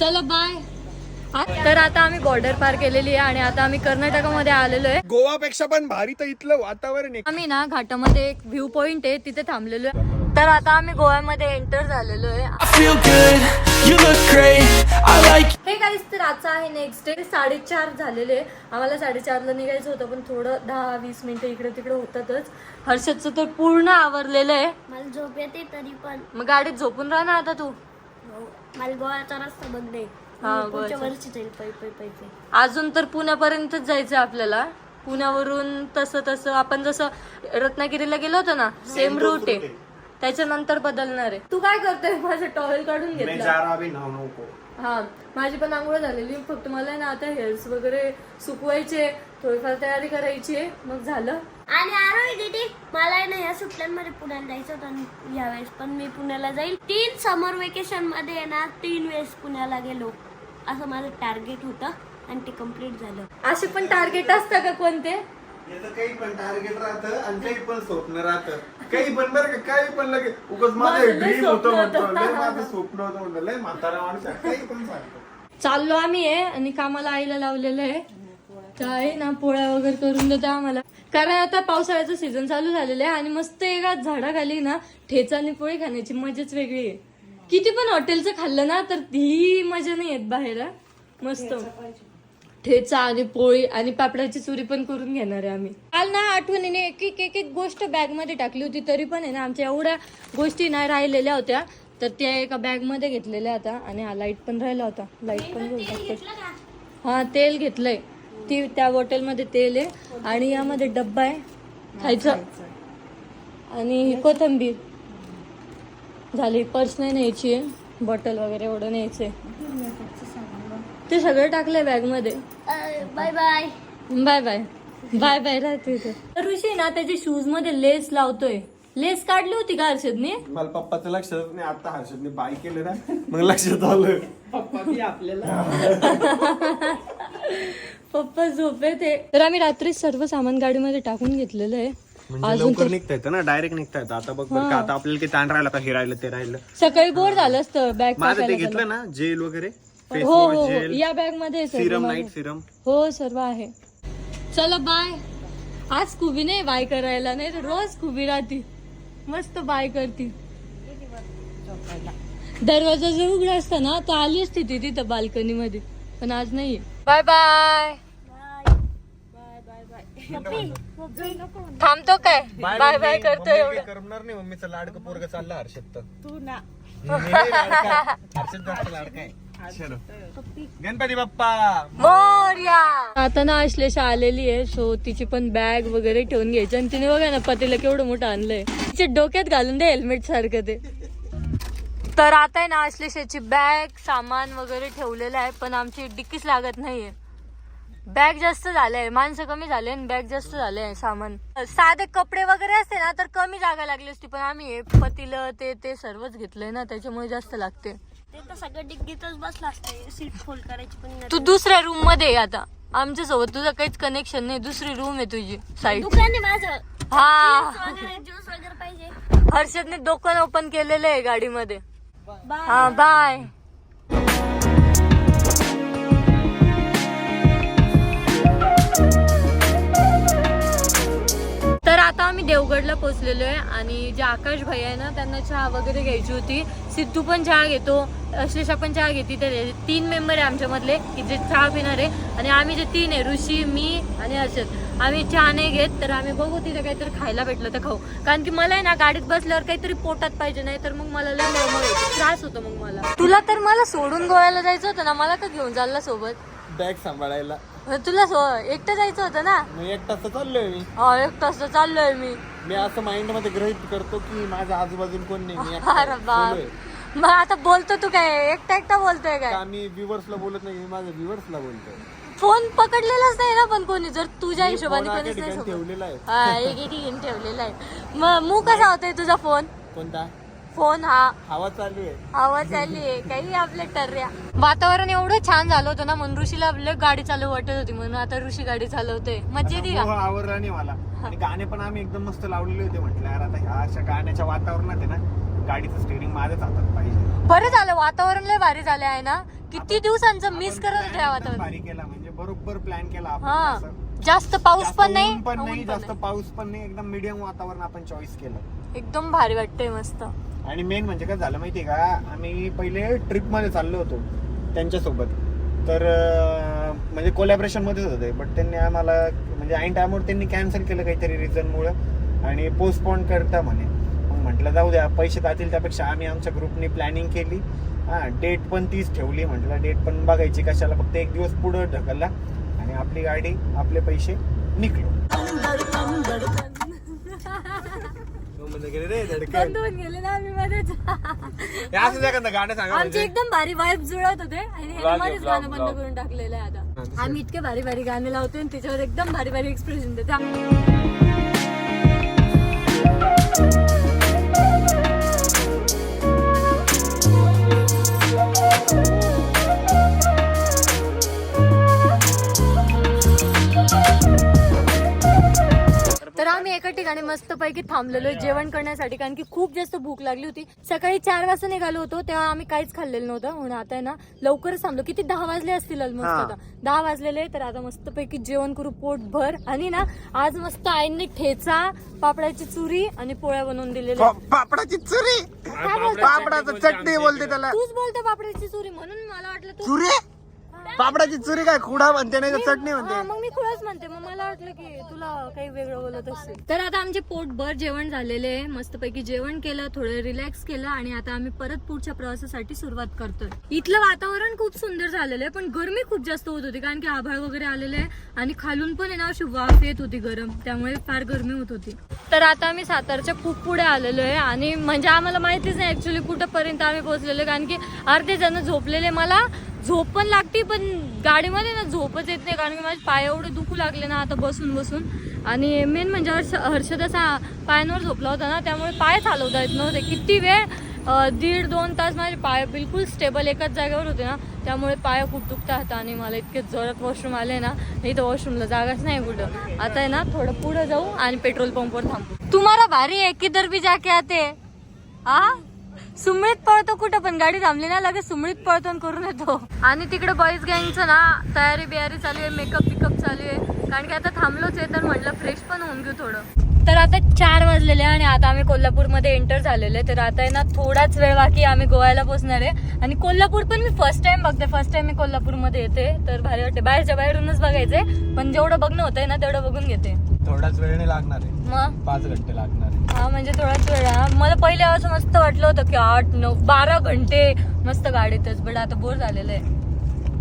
चलो बाय तर आता आम्ही बॉर्डर पार केलेली आहे आणि आता आम्ही कर्नाटकामध्ये आलेलो आहे. गोवापेक्षा पण भारी तर इथलं वातावरण आहे. आम्ही ना घाटामध्ये एक व्ह्यू पॉइंट आहे तिथे थांबलेलो आहे. तर आता आम्ही गोव्यामध्ये एंटर झालेलो आहे. हे काहीच तर आजचा आहे नेक्स्ट डे साडेचार झालेले आहे. आम्हाला साडेचारला निघायचं होतं पण थोडं दहा वीस मिनिटं इकडे तिकडे होतातच. हर्षदचं तर पूर्ण आवरलेलं आहे. मला झोप येते तरी पण. मग गाडीत झोपून राहा ना आता तू. मला गोव्याचा रस्ता बघणे हा, मी पुढच्या गोव्याचा. वर्षी जाईल पै पै पै पै. अजून तर पुण्यापर्यंतच जायचं आपल्याला. पुण्यावरून तसं तसं. आपण जसं रत्नागिरीला गेलो होतो ना सेम रूट आहे. त्याच्यानंतर बदलणार आहे. तू काय करतोय? माझं टॉवेल काढून घेतला. हा माझी पण आंघोळ झालेली. फक्त मला आहे ना आता हेअर्स वगैरे सुकवायचे थोडीफार तयारी करायची आहे. मग झालं. आणि आरोही दीदी मला आहे ना या सुट्ट्यांमध्ये पुण्याला जायचं होतं आणि यावेळेस पण मी पुण्याला जाईल. तीन समर वेकेशनमध्ये आहे ना तीन वेळेस पुण्याला गेलो. असं माझं टार्गेट होतं आणि ते कंप्लीट झालं. असे पण टार्गेट असतं का कोणते? याचं काही पण टार्गेट राहतं आणि काही पण स्वप्न राहतं. काही पण बरं का काही पण लगे उगाच माझं ड्रीम होतं स्वप्न म्हणतो होतं. लय माझं स्वप्न होतं म्हणतो लय म्हातारा माणूस आहे. काही पण सांगतो. चाललो आम्ही आहे आणि कामाला आईला लावलेलं आहे. तर आहे ना पोळ्या वगैरे करून देते आम्हाला. कारण आता पावसाळ्याचं सीझन चालू झालेलं आहे आणि मस्त एका झाडाखाली ना ठेचा आणि पोळी खाण्याची मजाच वेगळी आहे. किती पण हॉटेलचं खाल्लं ना तर ती मजा नाही येत बाहेर मस्त. ठेचा आणि पोळी आणि पापडाची चुरी पण करून घेणार आहे आम्ही. काल ना आठवणीने एक एक एक एक गोष्ट बॅगमध्ये टाकली होती तरी पण आहे ना आमच्या एवढ्या गोष्टी नाही राहिलेल्या होत्या तर त्या एका बॅगमध्ये घेतलेल्या आता आणि हा लाइट पण राहिला होता. लाइट पण घेऊन हा तेल घेतलंय. ती त्या बॉटलमध्ये तेल आहे. आणि यामध्ये डब्बा आहे. खायचं. आणि ही कोथंबीर. झाली. पर्स नाही न्यायची आहे. बॉटल वगैरे एवढं न्यायचंय. ते सगळं टाकलंय बॅगमध्ये bye bye. Bye bye bye bye राहते तर ऋषी ना त्याच्या शूजमध्ये लेस लावतोय. लेस काढली होती का हर्षदने? मला पप्पाचं लक्षात नाही. आता हर्षदने बाय केलं ना मग लक्षात आलं. पप्पा झोपे ते तर आम्ही रात्री सर्व सामान गाडीमध्ये टाकून घेतलेलं आहे. म्हणजे अजून लवकर तर निघता येतं ना डायरेक्ट निघता येतं. आता बघ बरं का आता आपल्याला काही ताण राहिला का हे राहिलं ते राहिलं. सकाळी बोर झालं असतं बॅग माझं ते टाकायला घेतलं ना जेल वगैरे फेस हो हो वॉश हो. जेल या बॅगमध्ये आहे सर्व सिरम माझं. Night serum. हो सर्व आहे. चला बाय आज कुबी नाही बाय करायला नाही तर रोज कुबी राहती. मस्त बाय करती. दरवाजा जर उघडा असता ना तर आली असती ती तिथं बाल्कनी मध्ये. पण आज नाहीये. Bye bye. थांबतो काय? बाय बाय करतो एवढं. करणार नाही मम्मीचं लाडकं पोरग चाललं हर्षद तर. तू ना. हर्षद जास्त लाडका आहे. चलो. गणपती बाप्पा. मोर्या. आता ना अश्लेषा आलेली आहे सो तिची पण बॅग वगैरे ठेवून घ्यायची. आणि तिने बघा ना पतीला केवढं मोठं आणलंय. तिच्या डोक्यात घालून दे हेल्मेट सारखं ते. तर आता आहे ना अश्लेषाची बॅग सामान वगैरे ठेवलेलं आहे पण आमची डिक्कीच लागत नाहीये. बॅग जास्त झालंय माणसं कमी झाले आणि बॅग जास्त झाले सामान. साधे कपडे वगैरे असते ना तर कमी जागा लागली असती पण आम्ही हे पतीलं ते ते सर्वच घेतलंय ना त्याच्यामुळे जास्त लागते. ते तर सगळं डिग्गीतच बसलं असतं सीट फोल्ड करायची पण तू दुसऱ्या रूममध्ये आहे आता. आमच्यासोबत तुझं काहीच कनेक्शन नाही दुसरी रूम आहे तुझी साईड दुकान आहे माझं. हा. ज्यूस वगैरे पाहिजे. हर्षदने दुकान ओपन केलेलं आहे गाडीमध्ये. हा बाय. तर आता आम्ही देवगडला पोहोचलेलो आहे आणि जे आकाश भाई आहे ना त्यांना चहा वगैरे घ्यायची होती. सिद्धू पण चहा घेतो अश्लेषा पण चहा घेते. तर तीन मेंबर आहे आमच्यामधले की जे चहा पिणार आहे. आणि आम्ही जे तीन आहे ऋषी मी आणि हर्षद. आम्ही चहा नाही घेत तर आम्ही बघू तिथे काहीतरी खायला भेटलं तर खाऊ. कारण की मला आहे ना गाडीत बसल्यावर काहीतरी पोटात पाहिजे नाही तर मग मला लय. त्रास होतो मग मला. तुला तर मला सोडून गोव्याला जायचं होतं ना मला का घेऊन चालला सोबत? बॅग सांभाळायला. तुला सो एकटं जायचं होतं ना? मग एक तास चाललोय मी. हो एक तास तर चाललोय मी. मी असं माइंडमध्ये गृहित करतो की माझ्या आजूबाजून कोण नाही मी एकटा अरे बाप. बोललोय. मग आता बोलतो तू काय? एकटा एकटा बोलतोय काय? का मी व्ह्युअर्सला बोलत नाही मी माझ्या व्ह्युअर्सला बोलतोय. फोन पकडलेलाच नाही ना पण कोणी. जर तुझ्या हिशोबाने कोणीच नाही ठेवलेला आहे. हा एक ठिकाणी ठेवलेला आहे. मग मू कसा होतोय तुझा फोन? कोणता? फोन हा. हवा चालू आहे. आवाज आली आहे. काही आपल्या टर्या वातावरण एवढं छान झालं होतं ना म्हणून ऋषीला लय गाडी चालू वाटत होती म्हणून आता ऋषी गाडी चालवतोय. मज्जा येते मोह का? आवरला नाही मला. आणि गाणे पण आम्ही एकदम मस्त लावलेले होते म्हटलं यार आता ह्या अशा गाण्याच्या वातावरणात आहे ना गाडीचं स्टेअरिंग माझ्याच हातात पाहिजे. बरं झालं वातावरण लय भारी झालं आहे ना? किती दिवसांचं मिस करत होते वातावरण? भारी केला म्हणजे बरोबर प्लॅन केला आपण हा. जास्त पाऊस जास्त पण नाही ऊन पण ऊन नाही पण जास्त नाही. पाऊस पण नाही एकदम मीडियम वातावरण आपण चॉईस केलं. एकदम भारी वाटतंय मस्त. आणि मेन म्हणजे काय झालं माहितीये का? आम्ही पहिले ट्रिपमध्ये चाललो होतो त्यांच्यासोबत. तर अं, म्हणजे कोलॅबरेशन मध्येच होते बट त्यांनी आम्हाला म्हणजे ऐन टायमावर त्यांनी कॅन्सल केलं काहीतरी रिझन मुळे आणि पोस्टपोन करता म्हणे. म्हटलं जाऊ द्या पैसे जातील त्यापेक्षा आम्ही आमच्या ग्रुपने प्लॅनिंग केली. हा डेट पण तीच ठेवली म्हटलं डेट पण बघायची कशाला फक्त एक दिवस पुढं ढकलला आणि आपली गाडी आपले पैसे निघलो. गेले ना आम्ही मध्येच. असं एखादं गाणं सांगा आमचे म्हणजे. एकदम भारी वाईब जुळत होते आणि ह्याने मध्येच गाणं बंद करून टाकलेलं आहे आता. आम्ही इतके भारी भारी गाणे लावतो आणि त्याच्यावर एकदम भारी भारी एक्सप्रेशन देते. आम्ही एका ठिकाणी मस्त पैकी थांबलेलो जेवण करण्यासाठी कारण की खूप जास्त भूक लागली होती. सकाळी चार वाजता निघालो होतो तेव्हा आम्ही काहीच खाल्लेलं नव्हतं. म्हणून आता आहे ना लवकरच थांबलो. किती? दहा वाजले असतील हा. आता. दहा वाजलेले तर आता मस्त पैकी जेवण करू पोट भर आणि ना आज मस्त आईंनी ठेचा पापडाची चुरी आणि पोळ्या बनवून दिलेल्या. पापडाची चुरी? काय बोलतो? पापडाचं चटणी बोलते त्याला. तूच बोलतो पापडाची चुरी म्हणून मला वाटलं तू चुरी? पापडाची चुरी काय खुडा म्हणते नाही तर चटणी हा, म्हणते मग मी खुळच म्हणते. मग मला वाटलं की तुला काही वेगळं बोलत असेल. तर आता आमचे पोटभर जेवण झालेले आहे. मस्तपैकी जेवण केलं थोडं रिलॅक्स केलं आणि आता आम्ही परत पुढच्या प्रवासासाठी सुरुवात करतोय. इथलं वातावरण खूप सुंदर झालेलं आहे पण गरमी खूप जास्त होत होती कारण की आभाळ वगैरे आलेले आहे आणि खालून पण आहे ना अशी वाफ येत होती गरम. त्यामुळे फार गरमी होत होती. तर आता आम्ही सातारच्या खूप पुढे आलेलो आहे आणि म्हणजे आम्हाला माहितीच नाही ऍक्च्युली कुठंपर्यंत आम्ही पोहोचलेलो आहे. कारण की अर्धे जण झोपलेले मला झोप पण लागते पण गाडीमध्ये ना झोपच येत नाही कारण की माझे पाय एवढे दुखू लागले ना आता बसून बसून. आणि मेन म्हणजे हर्ष हर्षद असा पायांवर झोपला होता ना त्यामुळे पाय चालवता येत नव्हते. किती वेळ दीड दोन तास माझे पाय बिलकुल स्टेबल एकाच जागेवर होते ना त्यामुळे पाय खूप दुखतात आणि मला इतके जोरात वॉशरूम आले ना नाही तर वॉशरूमला जागाच नाही कुठं. आता आहे ना थोडं पुढं जाऊ आणि पेट्रोल पंपवर थांबू. तुम्हाला भारी आहे किधर बी जाके आते आ? सुमळीत पळतो कुठं पण गाडी थांबली ना लगेच सुमळीत पळतो करून येतो. आणि तिकडे बॉईज गँगचं ना तयारी बियारी चालू आहे मेकअप बिकअप चालू आहे. कारण की आता थांबलोच आहे तर म्हटलं फ्रेश पण होऊन घेऊ थोडं. तर आता चार वाजलेले आणि आता आम्ही कोल्हापूरमध्ये एंटर झालेले. तर आता आहे ना थोडाच वेळ बाकी आम्ही गोव्याला पोहोचणार आहे. आणि कोल्हापूर पण मी फर्स्ट टाइम बघते फर्स्ट टाइम मी कोल्हापूरमध्ये येते. तर भारी वाटते. बाहेरच्या बाहेरूनच बघायचंय पण जेवढं बघणं होतंय ना तेवढं बघून घेते. थोडाच वेळ नाही लागणार आहे. मग? पाच घंटे लागणार हा म्हणजे थोडाच वेळ हा. मला पहिले असं मस्त वाटलं होतं की आठ नऊ बारा घंटे मस्त गाडीतच बट आता बोर झालेलं आहे.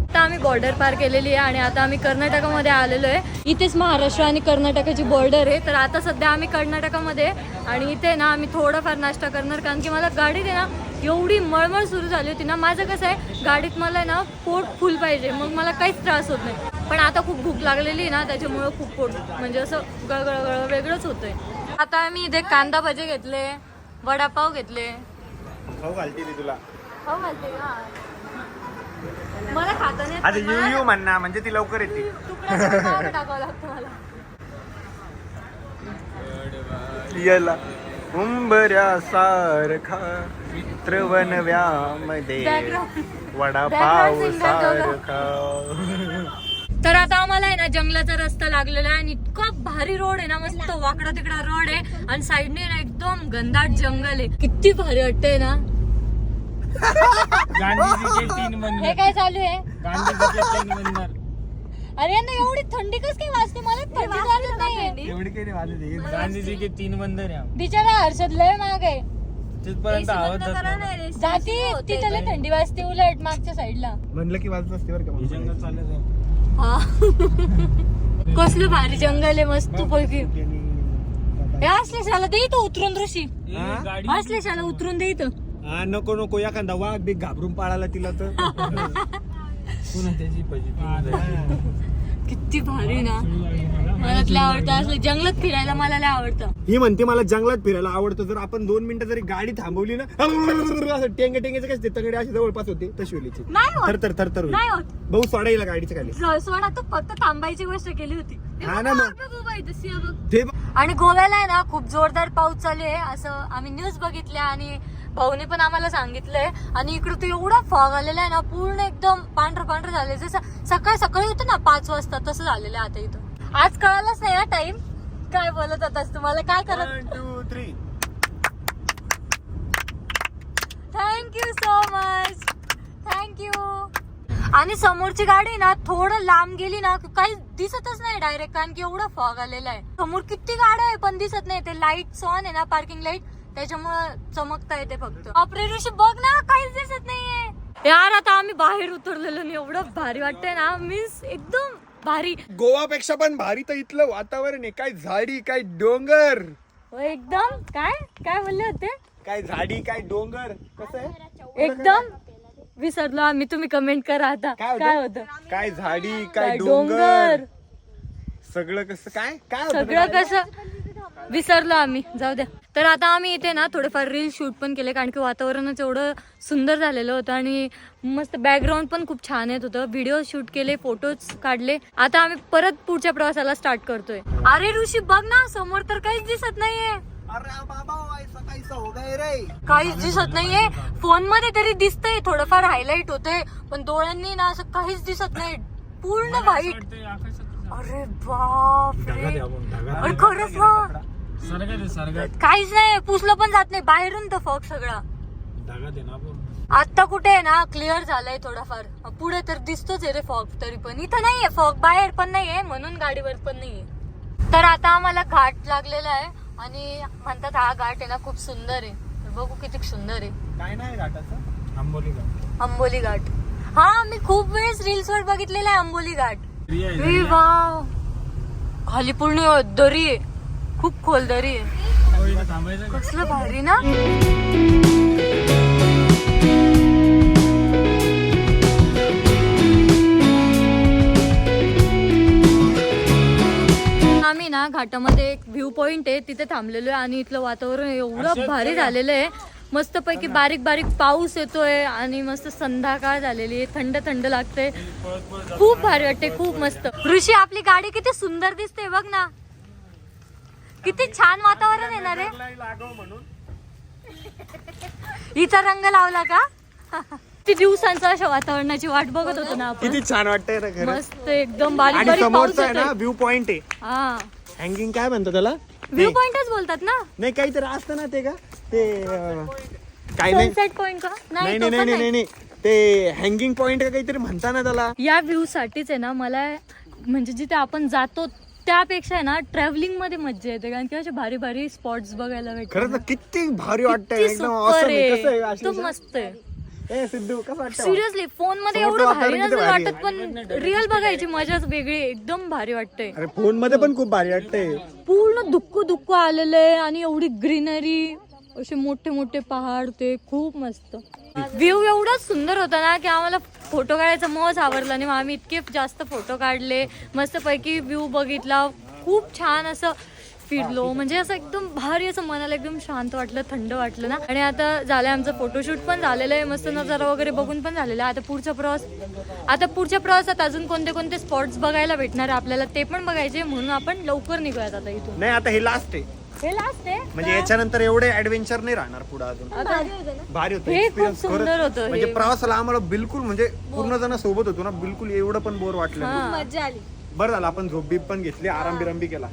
आता आम्ही बॉर्डर पार केलेली आहे आणि आता आम्ही कर्नाटकामध्ये आलेलो आहे. इथेच महाराष्ट्र आणि कर्नाटकाची बॉर्डर आहे. तर आता सध्या आम्ही कर्नाटकामध्ये आणि इथे ना आम्ही थोडाफार नाश्ता करणार कारण की मला गाडीत आहे ना एवढी मळमळ सुरू झाली होती ना. माझं कसं आहे गाडीत मला ना पोट फुल पाहिजे मग मला काहीच त्रास होत नाही. पण आता खूप भूक लागलेली आहे ना त्याच्यामुळं खूप पोट म्हणजे असं गळगळ गळ वेगळंच होतंय. आता आम्ही इथे कांदा भजे घेतले वडापाव घेतले. खाऊ घालते ती तुला. खाऊ घालते का? मला खाता नाही आता येत, यू मला यू म्हणणार म्हणजे ती लवकर येते. तुकड्याचं पाव टाकावं लागतं मला. याला मित्रवनव्यामध्ये Background- वडापाव. सारखा. तर आता आम्हाला आहे ना जंगलाचा रस्ता लागलेला आहे आणि इतका भारी रोड आहे ना मस्त वाकडा तिकडा रोड आहे आणि साईडने ना एकदम घनदाट जंगल आहे. किती भारी वाटतंय ना. गांधीजीचे तीन हे काय चालू आहे? गांधीजीचे तीन बंधन अरे यांना एवढी थंडी कस काय वाजते? मला थंडी वाजत नाहीये. एवढी काही वाजत गांधीजी के तीन आहे. बिचारा हर्षद लय माग आहे. तिथपर्यंत जाती तिथे लय थंडी वाजते उलट मागच्या साईडला. म्हणलं की वाजत असते बरं का जंगल चालत आहे. हा. कसलं भारी जंगल आहे मस्त पैकी. हे असले शाला दे इथं उतरून ऋषी. हा? गाडी. असले शाला उतरून दे इथं. हा नको नको एखादा वाघ बी घाबरून पाळाला तिला तर. पुन्हा त्याची. किती भारी ना. मला लय आवडतं. असलं जंगलात फिरायला मला लय आवडतं. ही म्हणते मला जंगलात फिरायला आवडतं. जर आपण दोन मिनिटं जरी गाडी थांबवली ना असं टेंगे टेंगेचे काय ते तंगडे अशी जवळपास होते तशी होलीची नाही होत. थर थर थर थर नाही होत. भाऊ सोडायला गाडीच्या खाली. स- सोडा तू फक्त थांबायची गोष्ट केली होती. हे ना मग. ते. आणि गोव्याला आहे ना खूप जोरदार पाऊस चालू आहे. असं आम्ही न्यूज बघितल्या आणि भाऊने पण आम्हाला सांगितलंय. आणि इकडे तो एवढा फॉग आलेला आहे ना पूर्ण एकदम पांढरं पांढरं झालंय. जसं सकाळी सकाळी होतं ना पाच वाजता तसं झालेलं आहे आता इथं. आज कळालंच नाही ना टाइम काय बोलत होतास तुम्हाला? काय करत two three thank you so much thank you आणि समोरची गाडी ना थोडं लांब गेली ना काही दिसतच नाही डायरेक्ट कारण की एवढा फॉग आलेला आहे. समोर किती गाड्या आहे पण दिसत नाही. ते लाइट ऑन आहे ना पार्किंग लाइट त्याच्यामुळे चमकता येते फक्त. ऋषी बघ ना काहीच दिसत नाहीये. यार आता आम्ही बाहेर उतरलेलो नाही एवढं भारी वाटतंय ना मीन्स एकदम. भारी. गोवापेक्षा पण भारी तर इथलं वातावरण आहे. काय झाडी काय डोंगर. हो, एकदम? काय? काय बोलले होते? काय झाडी काय डोंगर. कसं आहे? एकदम? विसरलो आम्ही. तुम्ही कमेंट करा आता. काय होतं? काय होतं? काय झाडी काय डोंगर. सगळं कसं काय? काय होतं? सगळं? कसं विसरलो आम्ही. जाऊ द्या. तर आता आम्ही इथे ना थोडेफार रील शूट पण केले कारण की वातावरणच एवढं सुंदर झालेलं होतं आणि मस्त बॅकग्राऊंड पण खूप छान येत होतं. व्हिडिओ शूट केले फोटोज काढले. आता आम्ही परत पुढच्या प्रवासाला स्टार्ट करतोय. अरे ऋषी बघ ना समोर तर काहीच दिसत नाहीये. हो काहीच दिसत नाहीये. फोनमध्ये तरी दिसतंय थोडंफार हायलाइट होते पण डोळ्यांनी ना असं काहीच दिसत नाही. पूर्ण व्हाईट अरे बाप अरे खरंच ना सरगा दे सरगा काहीच नाही पुसलं पण जात नाही. बाहेरून तर फॉग सगळा. धागा दे ना आपण? आता कुठे आहे ना? क्लिअर झालंय थोडाफार. पुढे तर दिसतोच आहे रे फॉग तरी पण. इथं नाहीये फॉग बाहेर पण नाहीये म्हणून गाडीवर पण नाहीये. तर आता आम्हाला घाट लागलेला आहे आणि म्हणतात हा घाट आहे ना खूप सुंदर आहे. तर बघू किती सुंदर आहे. काय नाही घाटाचं? आंबोली अंबोली घाट. हा मी खूप वेळेस रील्स वर बघितलेला आहे अंबोली घाट. ए. वाव. खाली पूर्ण दरी आहे. खूप खोल दरी आहे. हो? कसलं भारी ना? आम्ही ना घाटामध्ये एक व्ह्यू पॉइंट आहे तिथे थांबलेलो आहे आणि इथलं वातावरण एवढं भारी झालेलं आहे. मस्त पैकी बारीक बारीक पाऊस येतोय आणि मस्त संध्याकाळ झालेली आहे. थंड थंड लागते खूप भारी वाटते खूप मस्त. ऋषी आपली गाडी किती सुंदर दिसते बघ ना. किती छान वातावरण येणार आहे हिचा रंग लावला का? किती दिवसांचं अशा वातावरणाची वाट बघत होतो ना आपण. किती छान वाटतंय मस्त एकदम बारीक बारीक पाऊस ना व्ह्यू पॉइंट आहे. हा. हँगिंग काय म्हणतात त्याला? व्ह्यू पॉइंटच बोलतात ना. नाही काहीतरी असतं ना ते का? ते अं, काय नाही. सनसेट पॉइंट का? नाही नाही तो नाही पण नाही नाही. नाही. नाही. ते हँगिंग पॉइंट का काहीतरी म्हणता ना त्याला. या व्ह्यू साठीच आहे ना मला म्हणजे जिथे आपण जातो त्यापेक्षा आहे ना ट्रॅव्हलिंगमध्ये मज्जा येते. कारण की असे भारी भारी स्पॉट्स बघायला खरंच ना, किती भारी वाटतंय किती एकदम सुपर awesome आहे. कसं आहे आहे आशिष? एकदम मस्त आहे. ए सिद्धू कसं वाटतं सिरियसली फोनमध्ये एवढं भारी नसेल वाटत पण रिअल बघायची मजाच वेगळी. एकदम भारी वाटतंय. अरे फोनमध्ये पण खूप भारी वाटतंय. पूर्ण दुःख दुःख आलेलं आहे आणि एवढी ग्रीनरी असे मोठे मोठे पहाड ते खूप मस्त. व्ह्यू एवढा सुंदर होता ना की आम्हाला फोटो काढायचा मोहच आवडला नाही. मग आम्ही इतके जास्त फोटो काढले मस्त पैकी व्ह्यू बघितला. खूप छान असं फिरलो. म्हणजे असं एकदम भारी असं मनाला एकदम शांत वाटलं थंड वाटलं ना. आणि आता झालंय आमचं फोटोशूट पण झालेलं आहे. मस्त नजारा वगैरे बघून पण झालेला आहे. आता पुढचा प्रवास आता पुढच्या प्रवासात अजून कोणते कोणते स्पॉट्स बघायला भेटणार आहे आपल्याला ते पण बघायचे म्हणून आपण लवकर निघूयात आता इथून. नाही आता हे लास्ट आहे. हे लास्ट आहे. म्हणजे याच्यानंतर एवढे ऍडव्हेंचर नाही राहणार पुढे अजून. भारी होतं हे खूप experience सुंदर खरंच. होतं हे. म्हणजे प्रवासाला आम्हाला बिलकुल म्हणजे पूर्ण जण सोबत होतो ना बिलकुल एवढं पण बोर वाटलं नाही. हा. मजा आली. बरं झालं आपण झोप बीप पण घेतली आराम बिराम बी केला.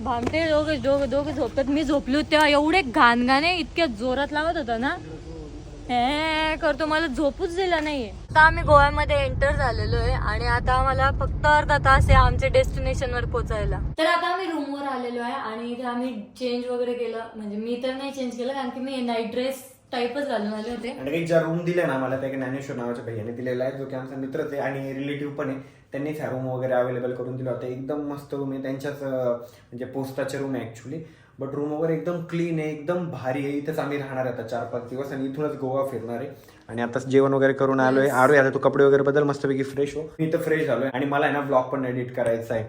भामटे दोघे दोघे दोघे झोपतात. मी झोपली होती तेव्हा एवढे घाणगाणे इतक्या जोरात लावत होता ना. हे करतो. मला झोपूच दिला नाहीये. आता आम्ही गोव्यामध्ये एंटर झालेलो आहे आणि आता आम्हाला फक्त अर्धा तास आहे आमच्या डेस्टिनेशन वर पोहोचायला तर आता आम्ही रूमवर आलेलो आहे आणि इथे आम्ही चेंज वगैरे केलं. म्हणजे मी तर नाही चेंज केलं कारण की मी नाईट ड्रेस टाईपच घालून आले होते. आणि एक ज्या रूम दिल्या ना मला त्या एक ज्ञानेश्वर नावाच्या भैयाने दिलेला आहे जो की आमचा मित्रच आहे आणि रिलेटिव्ह पण आहे. त्यांनीच ह्या रूम वगैरे अवेलेबल करून दिला होता. एकदम मस्त रूम आहे. त्यांच्याच म्हणजे पोस्टाचे रूम आहे ऍक्च्युली बट रूम वगैरे एकदम क्लीन आहे एकदम भारी आहे. इथंच आम्ही राहणार आहे आता चार पाच दिवस आणि इथूनच गोवा फिरणार आहे. आणि आता जेवण वगैरे करून आलोय. आलोय आता तू कपडे वगैरे बदल मस्तपैकी फ्रेश हो. मी तर फ्रेश झालोय. आणि मला आहे ना ब्लॉग पण एडिट करायचा आहे.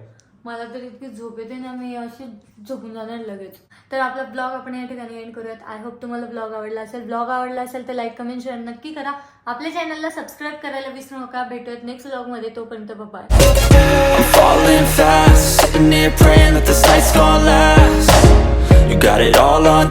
मला तर इतकी झोप येते ना मी अशी झोपून जाणार लगेच. तर आपला ब्लॉग आपण या ठिकाणी एंड करूयात. आय होप तुम्हाला ब्लॉग आवडला असेल. ब्लॉग आवडला असेल तर लाईक कमेंट शेअर नक्की करा. आपल्या चॅनलला सबस्क्राईब करायला विसरू नका. भेटूयात नेक्स्ट ब्लॉगमध्ये तोपर्यंत bye You got it all on